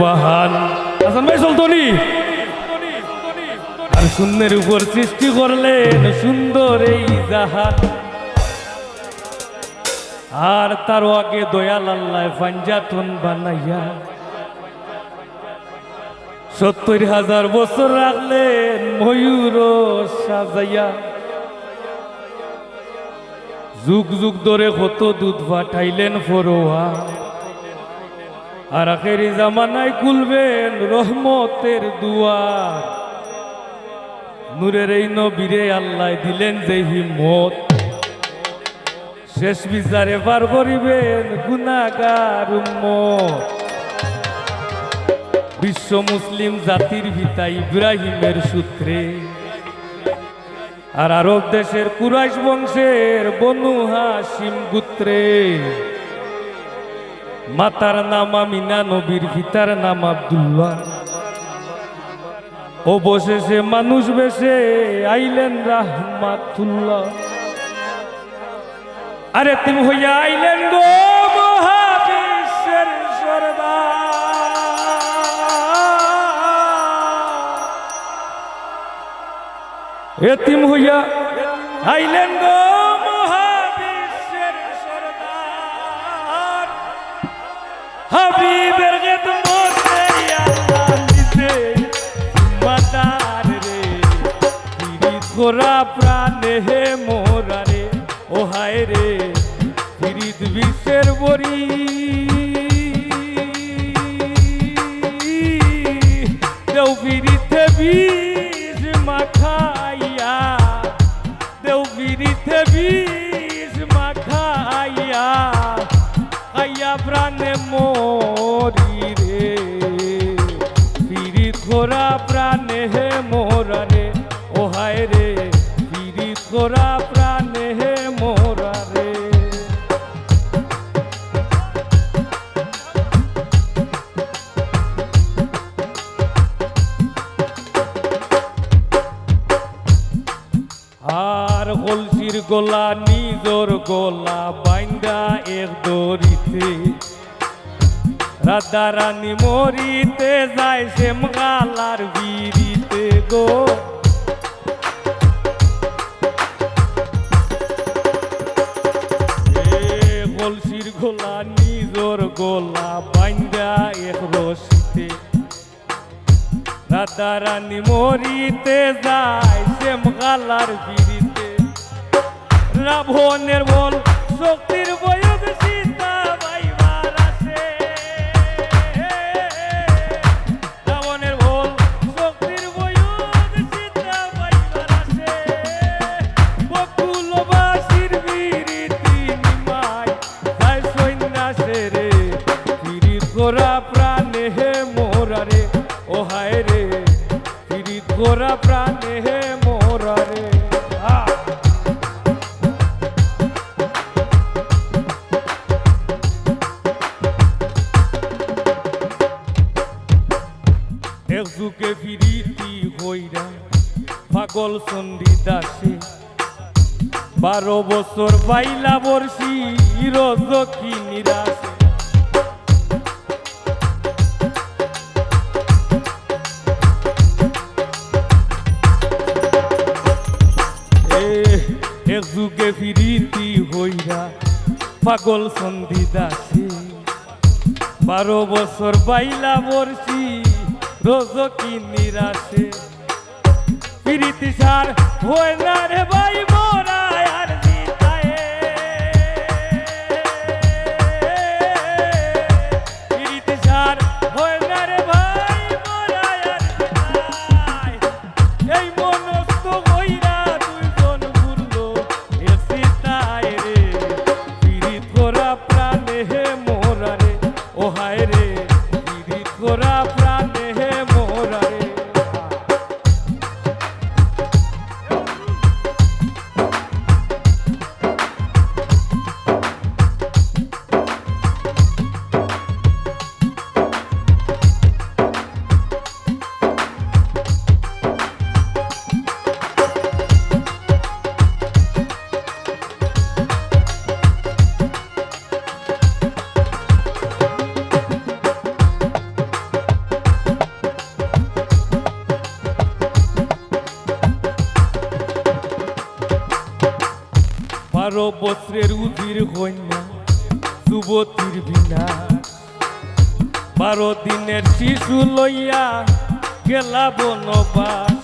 বাহান। হাসান ভাই চলতনি আর শূন্যের উপর সৃষ্টি করলেন সুন্দর এই জাহান। আর তার আগে দয়াল আল্লাহ পাঞ্জাতন বানাইয়া। সত্তর হাজার বছর রাখলেন ময়ূর সাজাইয়া। যুগ যুগ ধরে কত দুধ পাঠাইলেন ফরোয়া। আর আখেরি জামানায় খুলবেন রহমতের দুয়ার। নূরের এই নবীরে আল্লাহ দিলেন যে হিম্মত। শেষ বিচারে পার করিবেন উম্মত। বিশ্ব মুসলিম জাতির পিতা ইব্রাহিমের সূত্রে। আর আরব দেশের কুরাইশ বংশের বনু হাসিম গুত্রে। মাতার নাম আমিনা, নবীর পিতার নাম আব্দুল্লাহ। অবশেষে মানুষ বেশে আইলেন রাহমাতুল্লাহ। আরে তুমি হইয়া আইলেন গো মহাবিশ্বের সরদার। এতিম হইয়া আইলেন গো পিরিতে বিষ মাখাইয়া আইয়া প্রাণে মরি রে। পিরিত করা প্রাণে হে মোরা রে ও রে পিরিত করা প্রাণে হে মোরা রে আর কলসির গোলা, নিজর গোলা বাইন্দা এক দরিতে রাধা রানী মরিতে যায় শ্যামগালার বিড়িতে গো। কলসির গোলা, নিজর গোলা বাইন্দা এক রশিতে। রাধা রানী মরিতে যায় শ্যামগালার বিড়িতে। রাবণের বল, শক্তির বয়স সীতা আসে রাবণের বল, শক্তির বয়স সীতা বাইবার আসে বকুলবাসীর নিমাই যায় সন্ন্যাসে রে পিরিত গোরা প্রাণে হে মোরা রে, ও হায় রে পিরিত গোরা প্রাণে পাগল সন্ধি দাসী। বারো বছর বাইলা মরছি রোজ কি নিরাশে। প্রীতি সার হয় না রে ভাই বারো বছরের উজির কন্যা যুবতীর বিনা। বারো দিনের শিশু লইয়া গেলা বনবাস।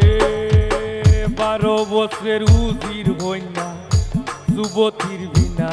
এ বারো বছরের উজির কন্যা যুবতীর বিনা।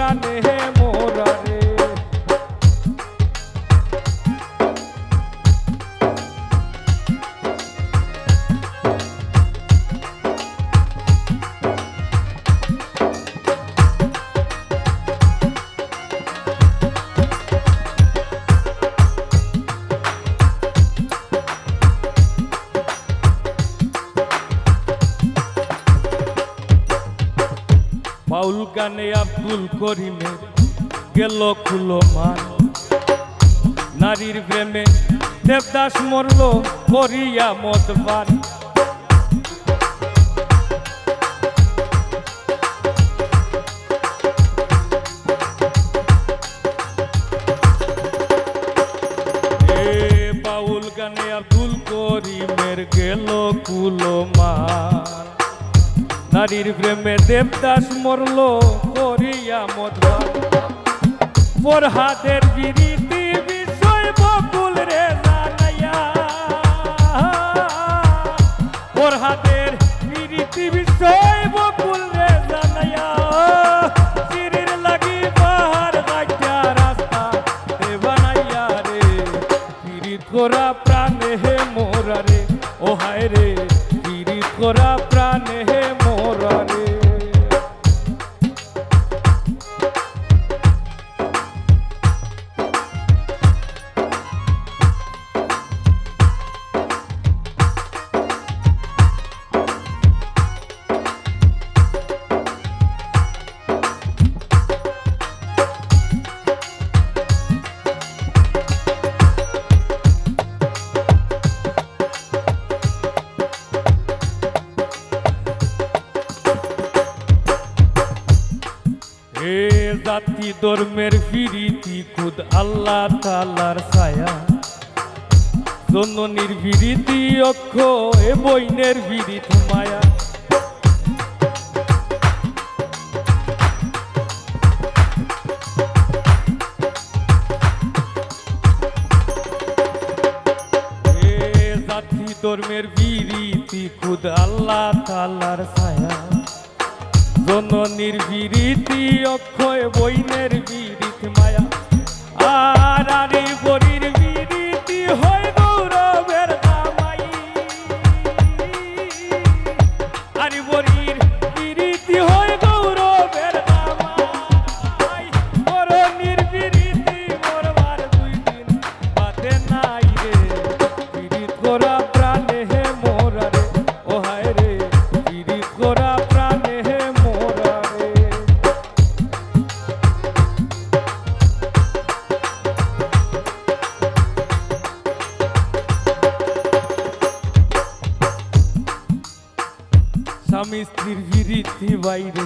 প্রাণে বাউল গানে আব্দুল করিমের গেল খুলো মান। নারীর প্রেমে দেবদাস মরল করিয়া এ বাউল গানে আব্দুল করিমের গেল কুলো মান। নারীর প্রেমে দেবদাস মরল, করিয়া মধুর ফরহাদের বিরীতি বিষয় বকুল রে জানাইয়া। ফরহাদের বিরীতি বিষয় বকুল রে জানাইয়া। চিরির লাগি বাহার গাইয়া রাস্তা তে বানাইয়া রে। পিরিত করা প্রাণে হে মোরা রে, ও হায় রে। করা প্রাণে হে জাতি ধর্মের ফিরিতি খুদ আল্লাহ তালার ছায়া। জননীর বিরীতি অক্ষ এ বইনের বিরিত মায়া। ধর্মের বিরীতি খুদ আল্লাহ তালার ছায়া। জননীর বিরীতি অক্ষয় বইনের বিরীত মায়া। আর আরে বরির বিরীতি বিরীতি বাইরে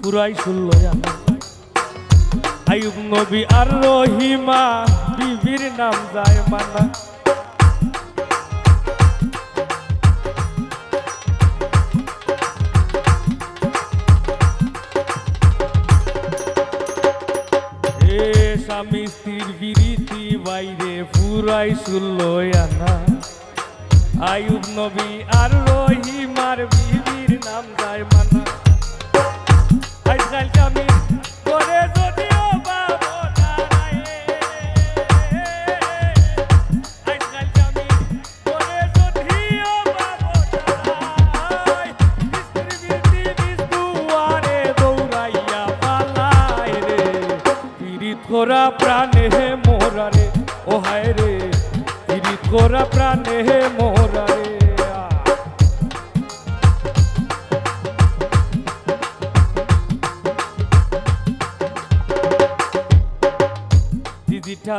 পুরাই শুনল আয়ুব নবী আর রহিমা, বিবির নাম যায় মানা। স্বামী স্ত্রীর বিরীতি বাইরে পুরাই শুনল আনা আয়ুব নবী আর রহিমার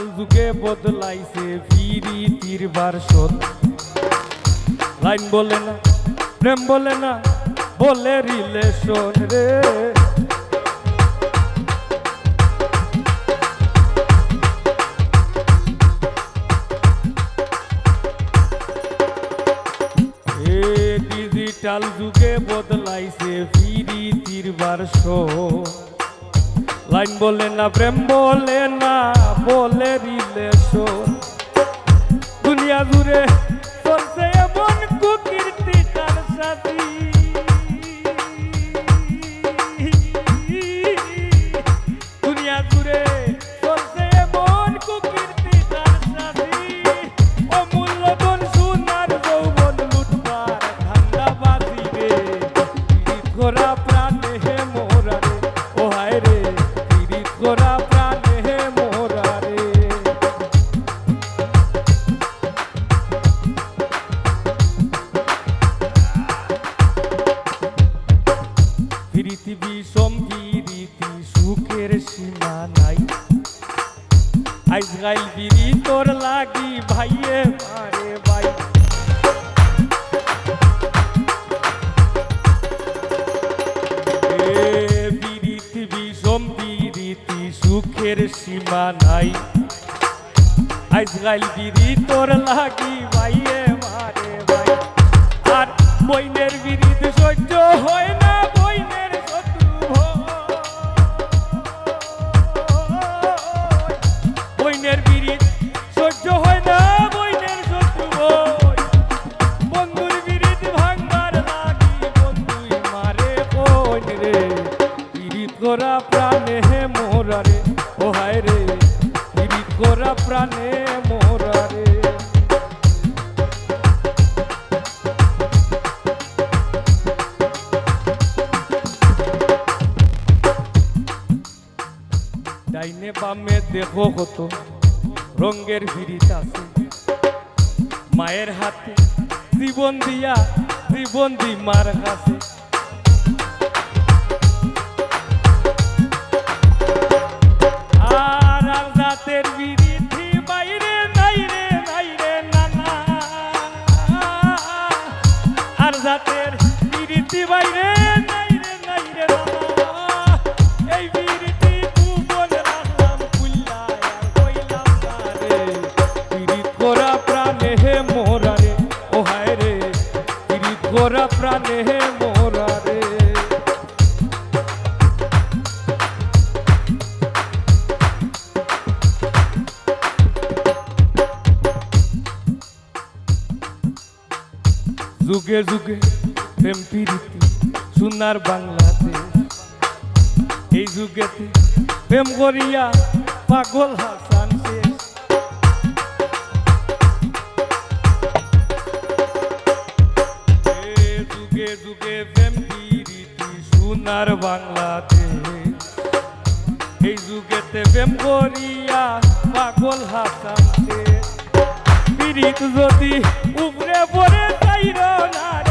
ডিজিটাল যুগে বদলাইছে ফিরি ফিরিতির বারশত লাইন বলে না, প্রেম বলে না, বলে রিলেশন রে। ডিজিটাল যুগে বদলাইছে ফিরি ফিরিতির বারশত লাইন বলে না প্রেম বলে না বলে রিলেশন দুনিয়া জুড়ে আজকাল বিরি তোর লাগি ভাইয়ে মারে ভাই। সুখের সীমা নাই। আজকাল বিরি তোর লাগি ভাইয়ে মারে ভাই। আর বইনের সহ্য হয় ডাইনে বামে দেখো কত রঙ্গের ভিড়িত আছে। মায়ের হাতে জীবন দিয়া জীবন দি মার কাছে। বাইরে যুগে যুগে প্রেম প্রীতি সোনার বাংলাদেশ। এই যুগেতে প্রেম করিয়া পাগল হাসান যুগে যুগে প্রেম প্রীতি সোনার বাংলাতে। এই যুগেতে প্রেম করিয়া পাগল হাসান শেষ পীড়িত যদি উপরে পড়ে যাইর না